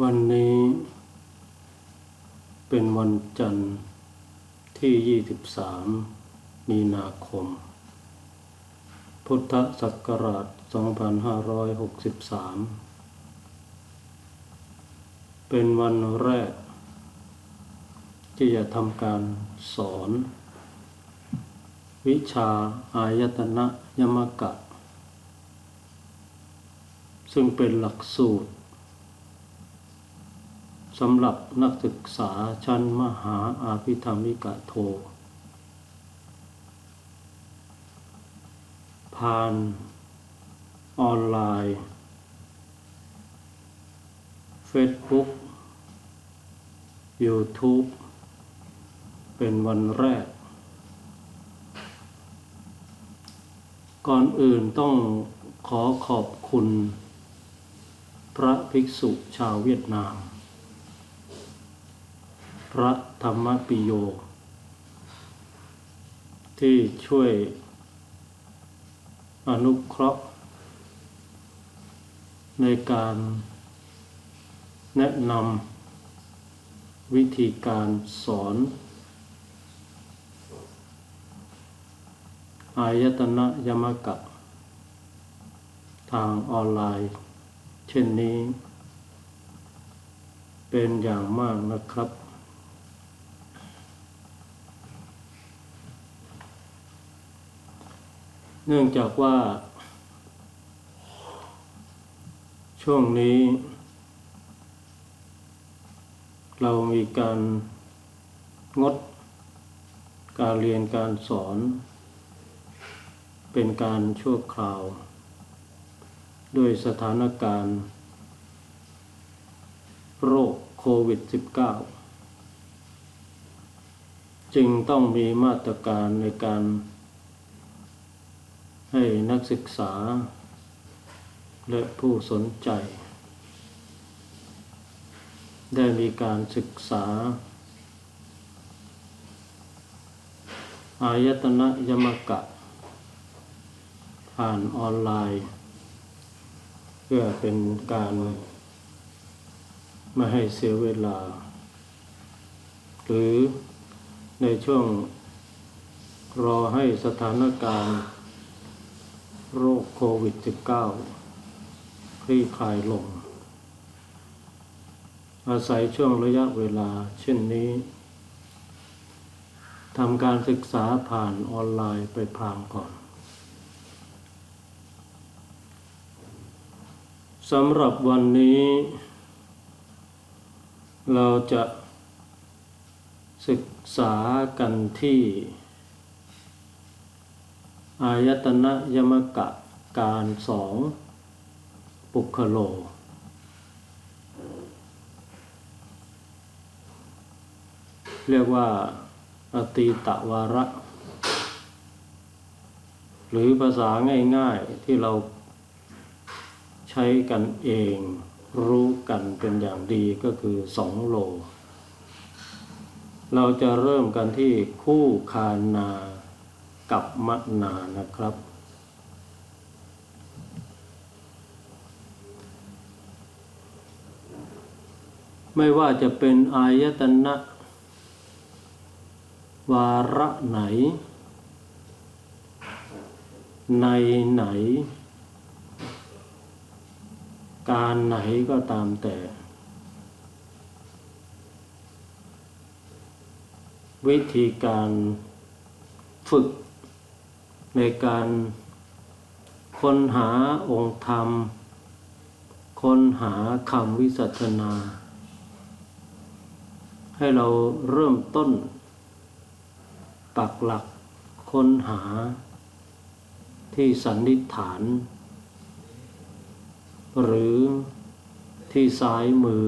วันนี้เป็นวันจันทร์ที่ 23 มีนาคม พุทธศักราช 2563 เป็นวันแรก ที่จะทำการสอน วิชาอายตนะยมกะ ซึ่งเป็นหลักสูตร สำหรับนักศึกษาชั้นมหาอาภิธรรมิกะโท ผ่านออนไลน์ Facebook YouTube เป็นวันแรก ก่อนอื่นต้องขอขอบคุณ พระภิกษุชาวเวียดนาม พระธรรมปิโย ที่ช่วยอนุเคราะห์ ในการแนะนำวิธีการสอน อายตนะยมกะ ทางออนไลน์ เช่นนี้ เป็นอย่างมากนะครับ เนื่องจากว่า ช่วงนี้ เรามีการงด การเรียนการสอน เป็นการชั่วคราว ด้วยสถานการณ์ โรคโควิด -19 จึงต้องมีมาตรการในการ ให้นักศึกษา และผู้สนใจ ได้มีการศึกษา อายตนะยมกะ ผ่านออนไลน์ เพื่อเป็นการไม่ให้เสียเวลา หรือในช่วงรอให้สถานการณ์ โรคโควิด -19 คลี่คลายลง อาศัยช่วงระยะเวลาเช่นนี้ทำการศึกษาผ่านออนไลน์ไปพรางก่อน สำหรับวันนี้ เราจะศึกษากันที่ อายตนะยมกะการสองปุคโล เรียกว่าอตีตะวาระ หรือภาษาง่ายๆที่เราใช้กันเองรู้กันเป็นอย่างดีก็คือสองโล เราจะเริ่มกันที่คู่คานา กับมะนานะครับ ไม่ว่าจะเป็นอายตนะ วาระไหน ในไหน การไหนก็ตามแต่วิธีการฝึก ในการค้นหาองค์ธรรม ค้นหาคำวิสัชนา ให้เราเริ่มต้น ปักหลักค้นหาที่สันนิษฐาน หรือที่ซ้ายมือ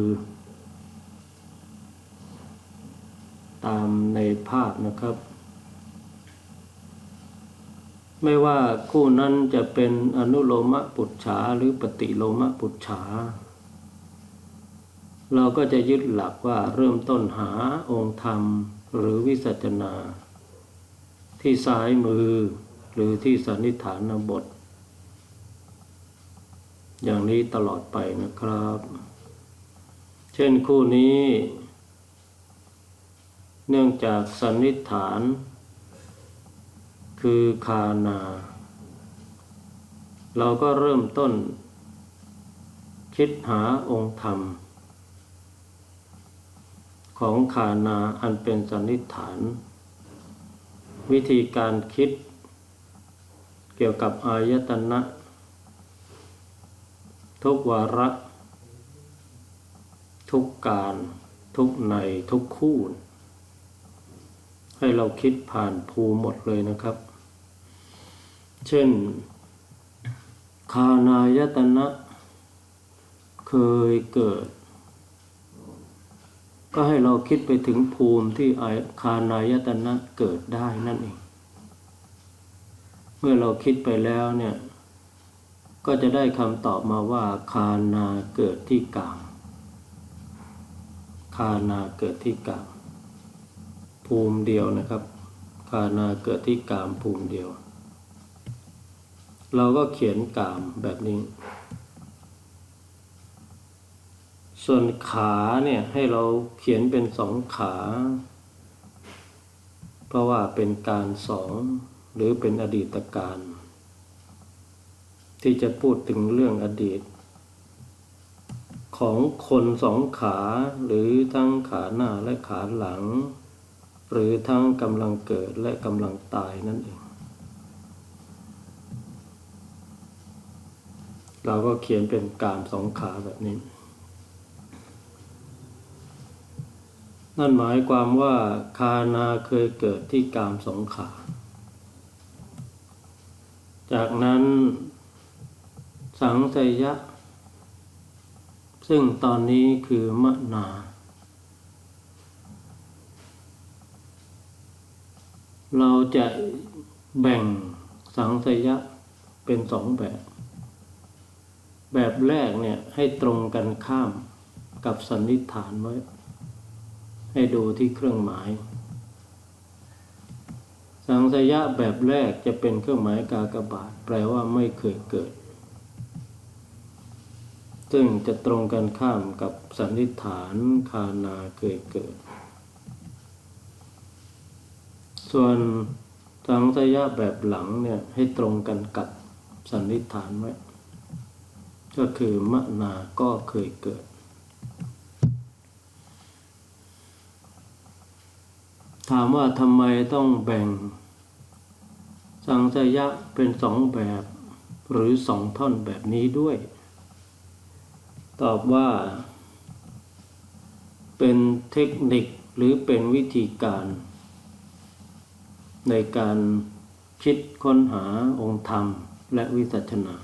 ตามในภาพนะครับ ไม่ว่าคู่นั้นจะเป็นอนุโลมปุจฉาหรือปฏิโลมปุจฉา เราก็จะยึดหลักว่าเริ่มต้นหาองค์ธรรมหรือวิสัชนา ที่ซ้ายมือหรือที่สันนิษฐานบท อย่างนี้ตลอดไปนะครับ เช่นคู่นี้ เนื่องจากสันนิษฐาน คือคานา เราก็เริ่มต้น คิดหาองค์ธรรม ของคานาอันเป็นสันนิษฐาน วิธีการคิด เกี่ยวกับอายตนะ ทุกวาระ ทุกการ ทุกในทุกคู่ให้เราคิดผ่านภูหมดเลยนะครับ เช่น คานายตนะเคยเกิด ก็ให้เราคิดไปถึงภูมิที่อคานายตนะเกิดได้นั่นเอง เมื่อเราคิดไปแล้วเนี่ย ก็จะได้คำตอบมาว่า คานาเกิดที่กลางคานาเกิดที่กลางภูมิเดียวนะครับ คานาเกิดที่กามภูมิเดียว เราก็เขียนกามแบบนี้ ส่วนขาเนี่ยให้เราเขียนเป็นสองขา เพราะว่าเป็นการสองหรือเป็นอดีตการ ที่จะพูดถึงเรื่องอดีต ของคนสองขาหรือทั้งขาหน้าและขาหลัง หรือทั้งกำลังเกิดและกำลังตายนั่นเอง เราก็เขียนเป็นกามสองขาแบบนี้ นั่นหมายความว่าคานาเคยเกิดที่กามสองขา จากนั้นสังสยะ ซึ่งตอนนี้คือมะนา เราจะแบ่งสังสยะเป็นสองแบบ แบบแรกเนี่ยให้ตรงกันข้ามกับสันนิษฐานไว้ ให้ดูที่เครื่องหมาย สังสยะแบบแรกจะเป็นเครื่องหมายกากบาท แปลว่าไม่เคยเกิด ซึ่งจะตรงกันข้ามกับสันนิษฐานคานาเคยเกิด ส่วนสังสยะแบบหลังเนี่ยให้ตรงกันกับสันนิษฐานไว้ ก็คือมะนาก็เคยเกิด ถามว่าทำไมต้องแบ่ง สังสยะเป็นสองแบบหรือสองท่อนแบบนี้ด้วย ตอบว่า เป็นเทคนิคหรือเป็นวิธีการ ในการคิดค้นหาองค์ธรรมและวิสัชนา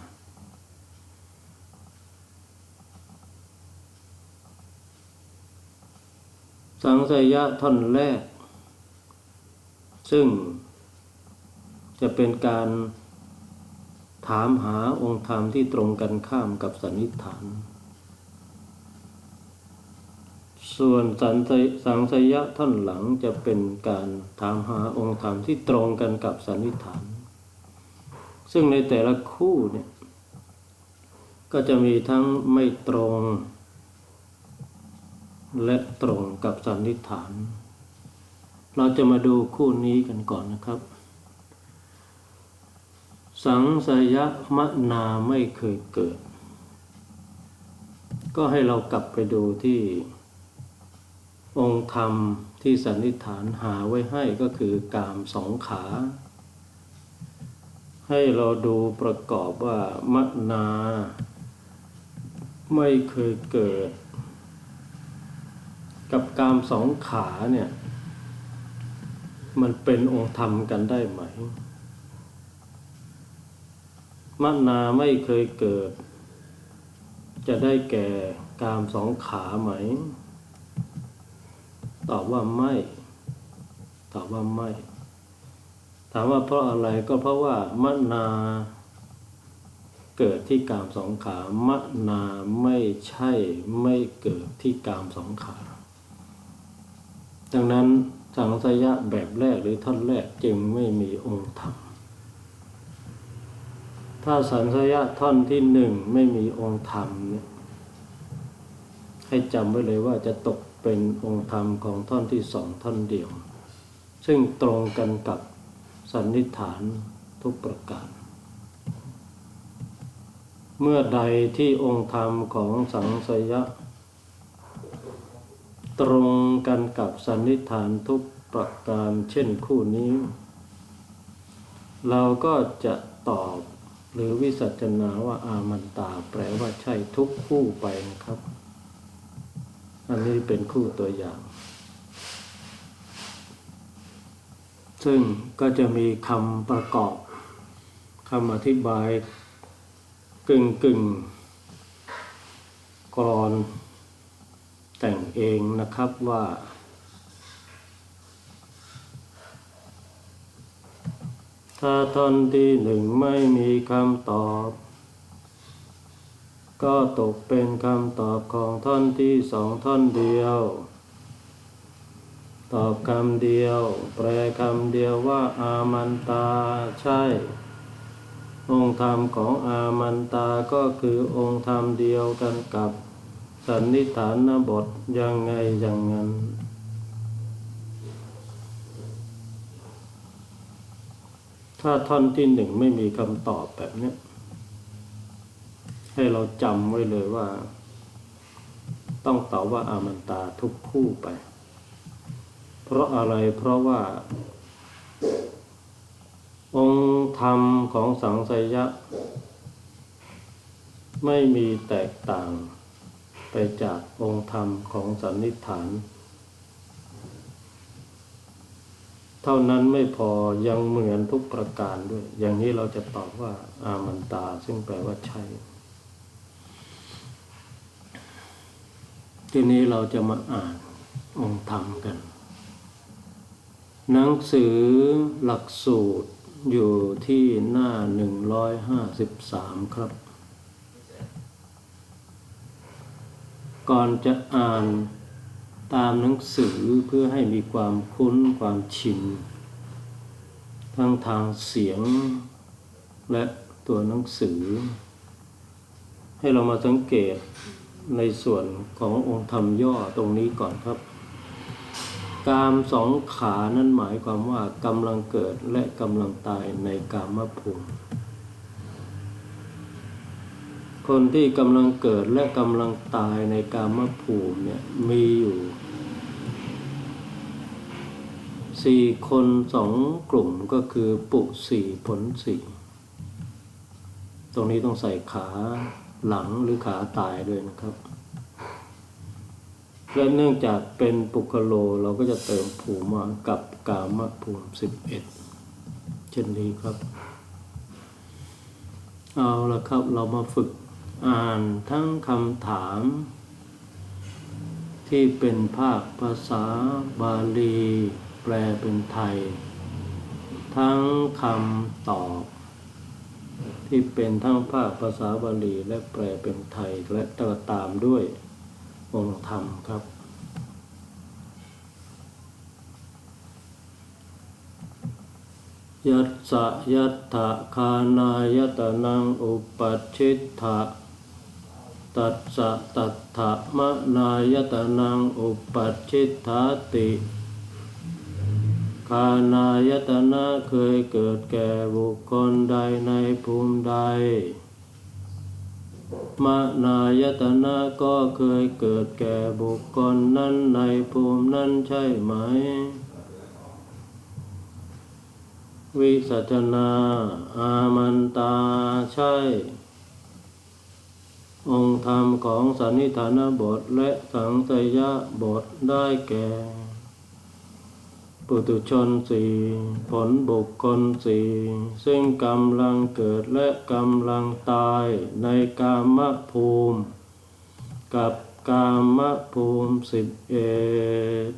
สังสยะท่อนแรก ซึ่งจะเป็นการถามหาองค์ธรรมที่ตรงกันข้ามกับสันนิษฐาน ส่วนสันสยสังสยะท่อนหลังจะเป็นการถามหาองค์ธรรมที่ตรงกันกับสันนิษฐาน ซึ่งในแต่ละคู่เนี่ยก็จะมีทั้งไม่ตรง และตรงกับสันนิษฐาน เราจะมาดูคู่นี้กันก่อนนะครับ สังสยะมะนาไม่เคยเกิด ก็ให้เรากลับไปดูที่องค์ธรรมที่สันนิษฐานหาไว้ให้ก็คือกามสองขา ให้เราดูประกอบว่ามะนา ไม่เคยเกิด กับกามสองขาเนี่ย มันเป็นองค์ธรรมกันได้ไหมมนาไม่เคยเกิด จะได้แก่กามสองขาไหม ตอบว่าไม่ ตอบว่าไม่ ถามว่าเพราะอะไรก็เพราะว่ามนาเกิดที่กามสองขามนาไม่ใช่ไม่เกิดที่กามสองขา ดังนั้นสังสยะแบบแรกหรือท่อนแรกจึงไม่มีองค์ธรรม ถ้าสังสยะท่อนที่หนึ่งไม่มีองค์ธรรมเนี่ยใให้จำไว้เลยว่าจะตกเป็นองค์ธรรมของท่อนที่สองท่อนเดียว ซึ่งตรงกันกับสันนิษฐานทุกประการ เมื่อใดที่องค์ธรรมของสังสยะ ตรงกันกับสันนิษฐานทุกประการเช่นคู่นี้ เราก็จะตอบหรือวิสัชนาว่าอามันตาแปลว่าใช่ทุกคู่ไปนะครับ อันนี้เป็นคู่ตัวอย่าง ซึ่งก็จะมีคำประกอบคำอธิบายกึ่งกึ่งกรอน แต่งเองนะครับว่าถ้าท่อนที่หนึ่งไม่มีคำตอบ ก็ตกเป็นคำตอบของท่อนที่สองท่อนเดียว ตอบคำเดียว แปลคำเดียวว่าอามันตาใช่ องค์ธรรมของอามันตาก็คือองค์ธรรมเดียวกันกับ สันนิฐานบทยังไงอย่างนั้น ถ้าท่อนที่หนึ่งไม่มีคำตอบแบบนี้ ให้เราจำไว้เลยว่า ต้องตอบว่าอามันตาทุกคู่ไป เพราะอะไรเพราะว่า องค์ธรรมของสังสยะ ไม่มีแตกต่าง ไปจากองค์ธรรมของสันนิษฐาน เท่านั้นไม่พอยังเหมือนทุกประการด้วย อย่างนี้เราจะตอบว่า อามันตา ซึ่งแปลว่าใช่ทีนี้เราจะมาอ่านองค์ธรรมกัน หนังสือหลักสูตรอยู่ที่หน้าหนึ่งร้อยห้าสิบสามครับ ก่อนจะอ่านตามหนังสือเพื่อให้มีความคุ้นความชิน ทั้งทางเสียงและตัวหนังสือ ให้เรามาสังเกตในส่วนขององค์ธรรมย่อตรงนี้ก่อนครับ กามสองขานั้นหมายความว่ากำลังเกิดและกำลังตายในกามภูมิ คนที่กำลังเกิดและกำลังตายในกามภูมิเนี่ยมีอยู่สี่คนสองกลุ่มก็คือปุสี่ผลสี่ตรงนี้ต้องใส่ขาหลังหรือขาตายด้วยนะครับ และเนื่องจากเป็นปุคโลเราก็จะเติมภูมิมากับกามภูมิสิบเอ็ดเช่นนี้ครับ เอาละครับเรามาฝึก อ่านทั้งคำถาม ที่เป็นภาคภาษาบาลี แปลเป็นไทย ทั้งคำตอบ ที่เป็นทั้งภาคภาษาบาลีและแปลเป็นไทยและต่อตามด้วยองค์ธรรมครับยัสสะยัตถะคานายตนังอุปัชชิตถะ ตัสสะตัตถะมะนายตนังอุปัชชิตาติคานายตนะเคยเกิดแก่บุคคลใดในภูมิใดมนายตนะก็เคยเกิดแก่บุคคลนั้นในภูมินั้นใช่ไหม วิสัชนา อามันตาใช่ องค์ธรรมของสันนิฐานบทและสังตยบทได้แก่ ปุตุชนสี่ผลบุคคลสี่ซึ่งกำลังเกิดและกำลังตายในกามภูมิ กับกามภูมิสิบเอ็ด